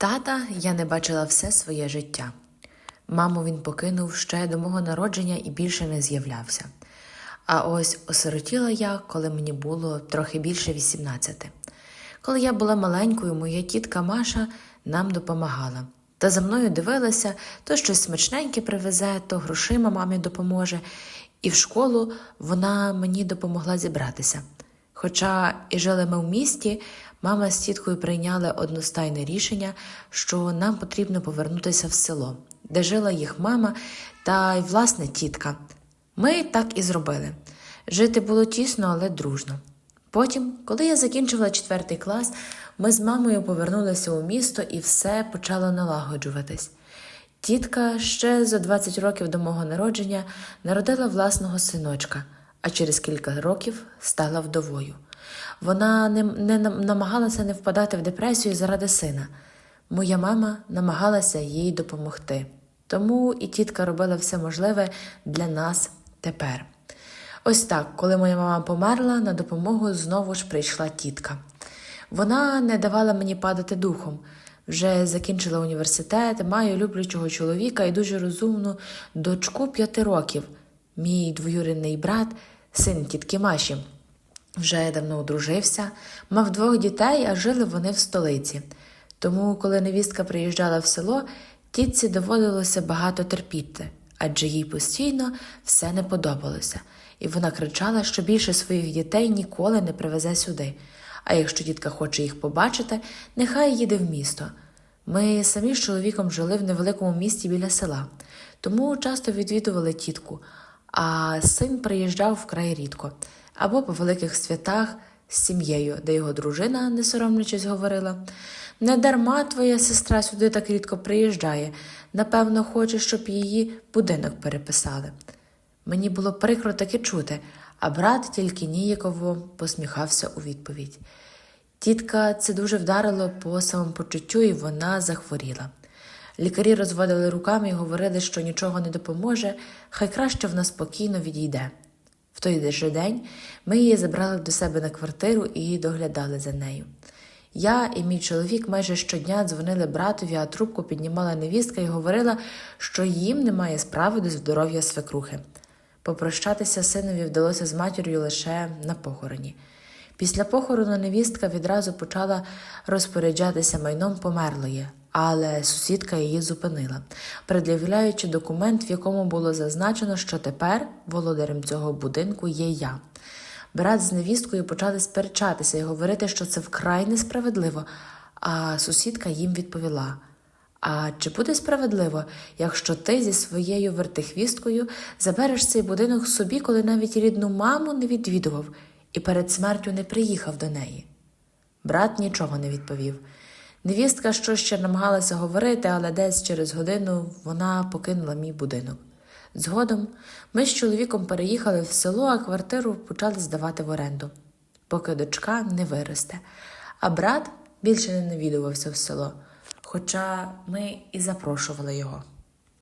Тата я не бачила все своє життя. Маму він покинув ще до мого народження і більше не з'являвся. А ось осиротіла я, коли мені було трохи більше 18. Коли я була маленькою, моя тітка Маша нам допомагала. Та за мною дивилася, то щось смачненьке привезе, то грошима мамі допоможе. І в школу вона мені допомогла зібратися. Хоча і жили ми в місті, мама з тіткою прийняли одностайне рішення, що нам потрібно повернутися в село, де жила їх мама та й власне тітка. Ми так і зробили. Жити було тісно, але дружно. Потім, коли я закінчила четвертий клас, ми з мамою повернулися у місто і все почало налагоджуватись. Тітка ще за 20 років до мого народження народила власного синочка, а через кілька років стала вдовою. Вона не, не нам- намагалася не впадати в депресію заради сина. Моя мама намагалася їй допомогти. Тому і тітка робила все можливе для нас тепер. Ось так, коли моя мама померла, на допомогу знову ж прийшла тітка. Вона не давала мені падати духом. Вже закінчила університет, маю люблячого чоловіка і дуже розумну дочку п'яти років. Мій двоюрідний брат, син тітки Маші, вже давно одружився, мав двох дітей, а жили вони в столиці. Тому, коли невістка приїжджала в село, тітці доводилося багато терпіти, адже їй постійно все не подобалося, і вона кричала, що більше своїх дітей ніколи не привезе сюди. А якщо тітка хоче їх побачити, нехай їде в місто. Ми самі з чоловіком жили в невеликому місті біля села, тому часто відвідували тітку, а син приїжджав вкрай рідко або по великих святах з сім'єю, де його дружина, не соромлячись, говорила: не дарма твоя сестра сюди так рідко приїжджає, напевно, хоче, щоб її будинок переписали. Мені було прикро таке чути, а брат тільки ніяково посміхався у відповідь. Тітка це дуже вдарило по самопочуттю, і вона захворіла. Лікарі розводили руками і говорили, що нічого не допоможе, хай краще вона спокійно відійде. В той же день ми її забрали до себе на квартиру і доглядали за нею. Я і мій чоловік майже щодня дзвонили братові, а трубку піднімала невістка і говорила, що їм немає справи до здоров'я свекрухи. Попрощатися синові вдалося з матір'ю лише на похороні. Після похорону невістка відразу почала розпоряджатися майном померлої, але сусідка її зупинила, пред'являючи документ, в якому було зазначено, що тепер володарем цього будинку є я. Брат з невісткою почали сперечатися і говорити, що це вкрай несправедливо, а сусідка їм відповіла. А чи буде справедливо, якщо ти зі своєю вертихвісткою забереш цей будинок собі, коли навіть рідну маму не відвідував і перед смертю не приїхав до неї? Брат нічого не відповів. Невістка щось ще намагалася говорити, але десь через годину вона покинула мій будинок. Згодом ми з чоловіком переїхали в село, а квартиру почали здавати в оренду, поки дочка не виросте. А брат більше не навідувався в село, хоча ми і запрошували його.